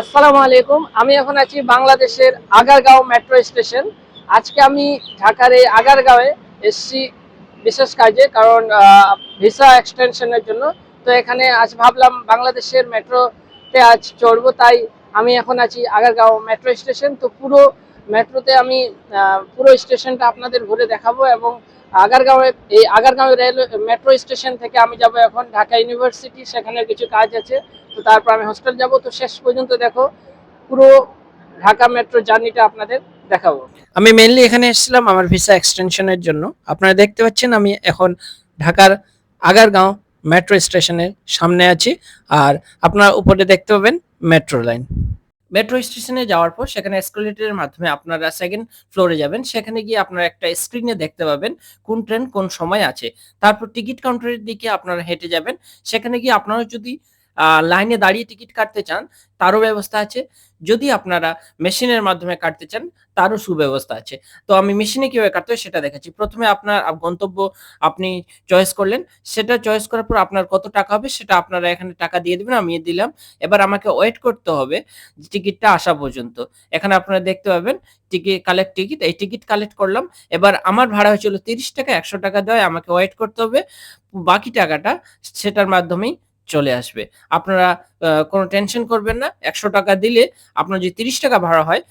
আসসালামু আলাইকুম। আমি এখন আছি বাংলাদেশের আগারগাঁও মেট্রো স্টেশন। আজকে আমি ঢাকার এই আগারগাঁওয়ে এসছি বিশেষ কাজে, কারণ ভিসা এক্সটেনশনের জন্য। তো এখানে আজ ভাবলাম বাংলাদেশের মেট্রোতে আজ চড়বো, তাই আমি এখন আছি আগারগাঁও মেট্রো স্টেশন। তো পুরো মেট্রোতে আমি পুরো স্টেশনটা আপনাদের ঘুরে দেখাবো এবং আগারগাঁওয়ে এই আগারগাঁও রেল মেট্রো স্টেশন থেকে আমি যাব এখন ঢাকা ইউনিভার্সিটি, সেখানে কিছু কাজ আছে। তো তারপর আমি হোস্টেল যাব। তো শেষ পর্যন্ত দেখো, পুরো ঢাকা মেট্রো জার্নিটা আপনাদের দেখাবো। আমি মেইনলি এখানে এসেছিলাম আমার ভিসা এক্সটেনশনের জন্য। আপনারা দেখতে পাচ্ছেন আমি এখন ঢাকার আগারগাঁও মেট্রো স্টেশনের সামনে আছি। আর আপনারা উপরে দেখতে পাবেন মেট্রো লাইন। মেট্রো স্টেশনে যাওয়ার পর সেখানে এসকেলেটরের মাধ্যমে আপনারা সেকেন্ড ফ্লোরে যাবেন। সেখানে গিয়ে আপনারা একটা স্ক্রিনে দেখতে পাবেন কোন ট্রেন কোন সময় আছে। তারপর টিকিট কাউন্টারের দিকে আপনারা হেঁটে যাবেন। সেখানে গিয়ে আপনারা যদি লাইনে দাঁড়িয়ে টিকিট কাটতে চান, তারও ব্যবস্থা আছে। যদি আপনারা মেশিনের মাধ্যমে কাটতে চান, তারও সুব্যবস্থা আছে। তো আমি মেশিনে কীভাবে কাটতে হয় সেটা দেখাচ্ছি। প্রথমে আপনার গন্তব্য আপনি চয়েস করলেন। সেটা চয়েস করার পর আপনার কত টাকা হবে সেটা আপনারা এখানে টাকা দিয়ে দেবেন আমি দিলাম। এবার আমাকে ওয়েট করতে হবে টিকিটটা আসা পর্যন্ত। এখানে আপনারা দেখতে পাবেন টিকিট কালেক্ট টিকিট। এই টিকিট কালেক্ট করলাম। এবার আমার ভাড়া হয়েছিল তিরিশ টাকা, একশো টাকা দেওয়ায় আমাকে ওয়েট করতে হবে। বাকি টাকাটা সেটার মাধ্যমেই চলে আসবে। আপনারা কোনো টেনশন করবেন না। একশো টাকা দিলে আপনার যদি তিরিশ টাকা ভাড়া হয়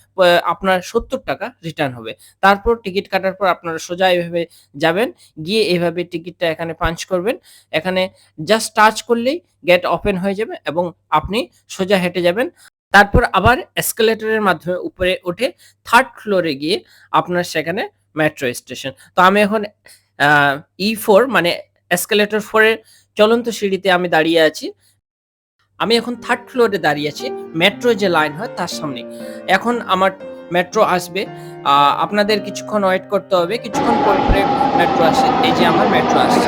আপনার সত্তর টাকা রিটার্ন হবে। তারপর টিকিট কাটার পর আপনারা সোজা এভাবে যাবেন। গিয়ে এভাবে টিকিটটা এখানে পাঞ্চ করবেন। এখানে জাস্ট টাচ করলেই গেট ওপেন হয়ে যাবে এবং আপনি সোজা হেঁটে যাবেন। তারপর আবার এসকেলেটরের মাধ্যমে উপরে উঠে থার্ড ফ্লোরে গিয়ে আপনার সেখানে মেট্রো স্টেশন তো আমি এখন ই ফোর মানে এসকেলেটর ফোরের চলন্ত সিঁড়িতে আমি দাঁড়িয়ে আছি। আমি এখন থার্ড ফ্লোরে দাঁড়িয়ে আছি। মেট্রো যে লাইন হয় তার সামনে। এখন আমার মেট্রো আসবে। আপনাদের কিছুক্ষণ ওয়েট করতে হবে। কিছুক্ষণ পরে পরে মেট্রো আসে। এই যে আমার মেট্রো আসছে।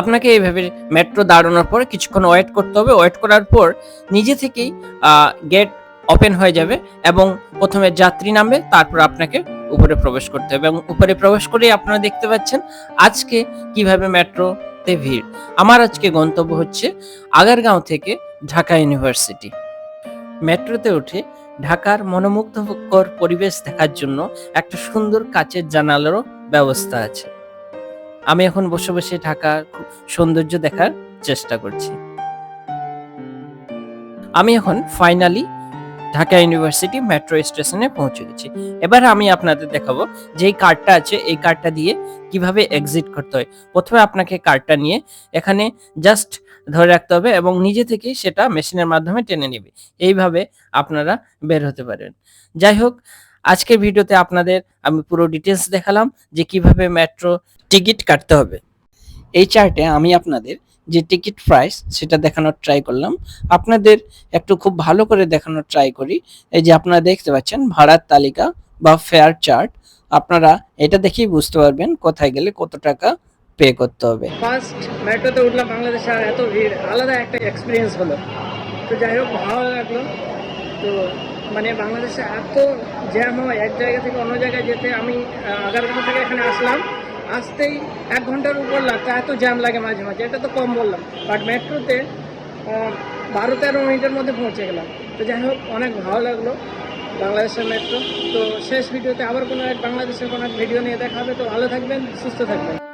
আপনাকে এইভাবে মেট্রো দাঁড়ানোর পর কিছুক্ষণ ওয়েট করতে হবে। ওয়েট করার পর নিজে থেকেই গেট ওপেন হয়ে যাবে এবং প্রথমে যাত্রী নামবে, তারপর আপনাকে উপরে প্রবেশ করতে হবে এবং উপরে প্রবেশ করেই আপনারা দেখতে পাচ্ছেন আজকে কীভাবে মেট্রোতে ভিড়। আমার আজকে গন্তব্য হচ্ছে আগারগাঁও থেকে ঢাকা ইউনিভার্সিটি। মেট্রোতে উঠে ঢাকার মনোমুগ্ধকর পরিবেশ দেখার জন্য একটা সুন্দর কাচের জানালারও ব্যবস্থা আছে। আমি এখন বসে বসে ঢাকার সৌন্দর্য দেখার চেষ্টা করছি। আমি এখন ফাইনালি ঢাকা ইউনিভার্সিটি মেট্রো স্টেশনে পৌঁছে গেছি। এবার আমি আপনাদের দেখাবো যে এই কার্ডটা আছে, এই কার্ডটা দিয়ে কীভাবে এক্সিট করতে হয়। প্রথমে আপনাকে কার্ডটা নিয়ে এখানে জাস্ট ধরে রাখতে হবে এবং নিজে থেকে সেটা মেশিনের মাধ্যমে টেনে নেবে। এইভাবে আপনারা বের হতে পারেন। যাই হোক আজকের ভিডিওতে আপনাদের আমি পুরো ডিটেলস দেখালাম যে কীভাবে মেট্রো টিকিট কাটতে হবে। এই চার্টে আমি আপনাদের যে টিকিট প্রাইস সেটা দেখানোর ট্রাই করলাম। আপনাদের একটু খুব ভালো করে দেখানোর ট্রাই করি। এই যে আপনারা দেখতে পাচ্ছেন, ভাড়ার তালিকা বা ফেয়ার চার্ট আপনারা এটা দেখেই বুঝতে পারবেন কোথায় গেলে কত টাকা পে করতে হবে। ফার্স্ট মেট্রোতে উঠলাম বাংলাদেশে আর এত ভিড়, আলাদা একটা এক্সপিরিয়েন্স হলো। তো যাই হোক, ভালো লাগল। তো মানে বাংলাদেশে এত জ্যাম হয়, এক জায়গা থেকে অন্য জায়গায় যেতে আমি আগারগাঁও থেকে এখানে আসলাম। আসতেই এক ঘণ্টার উপর লাগতো এত জ্যাম লাগে মাঝে মাঝে, এটা তো কম বললাম। বাট মেট্রোতে বারো তেরো মিনিটের মধ্যে পৌঁছে গেলাম। তো যাই হোক, অনেক ভালো লাগল বাংলাদেশের মেট্রো। তো শেষ ভিডিওতে আবার কোনো এক বাংলাদেশের কোনো এক ভিডিও নিয়ে দেখা হবে। তো ভালো থাকবেন, সুস্থ থাকবেন।